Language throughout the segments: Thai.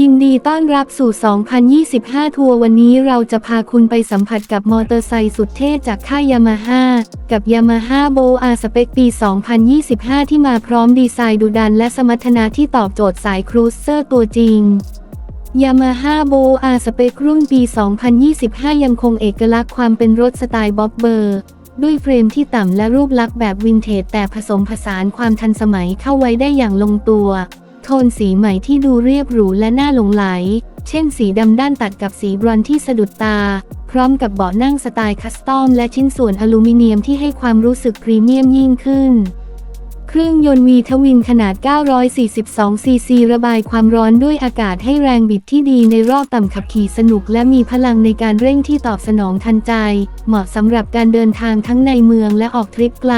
ยินดีต้อนรับสู่ 2025 ทัวร์วันนี้เราจะพาคุณไปสัมผัสกับมอเตอร์ไซค์สุดเท่จากค่ายยามาฮ่ากับยามาฮ่าโบอาสเปคปี 2025 ที่มาพร้อมดีไซน์ดุดันและสมรรถนะที่ตอบโจทย์สายครูเซอร์ตัวจริงยามาฮ่าโบอาสเปครุ่นปี 2025 ยังคงเอกลักษณ์ความเป็นรถสไตล์บ๊อบเบอร์ ด้วยเฟรมที่ต่ำและรูปลักษณ์แบบวินเทจแต่ผสมผสานความทันสมัยเข้าไว้ได้อย่างลงตัว นสีใหม่ที่ดูเรียบหรูและน่าหลงไหล เช่นสีดำด้านตัดกับสีบรอนที่สะดุดตา พร้อมกับเบาะนั่งสไตล์คัสตอมและชิ้นส่วนอลูมิเนียมที่ให้ความรู้สึกพรีเมียมยิ่งขึ้น เครื่องยนต์วีทวินขนาด 942 ซีซีระบายความร้อนด้วยอากาศให้แรงบิดที่ดีในรอบต่ำขับขี่สนุกและมีพลังในการเร่งที่ตอบสนองทันใจ เหมาะสำหรับการเดินทางทั้งในเมืองและออกทริปไกล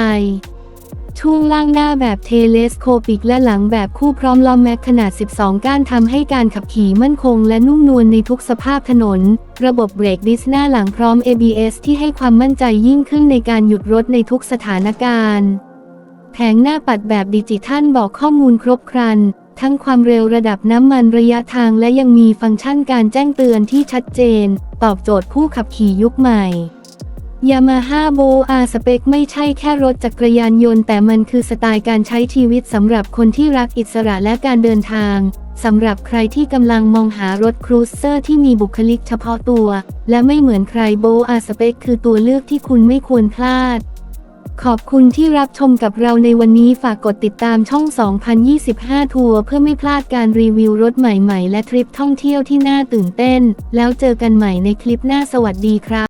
ช่วงล่างหน้าแบบเทเลสโคปิกและหลังแบบคู่พร้อมล้อแม็กขนาด 12 ก้านทำให้การขับขี่มั่นคงและนุ่มนวลในทุกสภาพถนน ระบบเบรกดิสหน้าหลังพร้อม ABS ที่ให้ความมั่นใจยิ่งขึ้นในการหยุดรถในทุกสถานการณ์ แผงหน้าปัดแบบดิจิทัลบอกข้อมูลครบครัน ทั้งความเร็วระดับน้ำมันระยะทางและยังมีฟังก์ชันการแจ้งเตือนที่ชัดเจน ตอบโจทย์ผู้ขับขี่ยุคใหม่ ยามาฮ่าโบอาสเปคไม่ใช่แค่รถจักรยานยนต์ แต่มันคือสไตล์การใช้ชีวิตสำหรับคนที่รักอิสระและการเดินทางสำหรับใครที่กำลังมองหารถครูเซอร์ที่มีบุคลิกเฉพาะตัว และไม่เหมือนใครโบอาสเปคคือตัวเลือกที่คุณไม่ควรพลาด ขอบคุณที่รับชมกับเราในวันนี้ฝากกดติดตามช่อง 2025 ทัวร์เพื่อไม่พลาดการรีวิวรถใหม่ๆ และทริปท่องเที่ยวที่น่าตื่นเต้น แล้วเจอกันใหม่ในคลิปหน้าสวัสดีครับ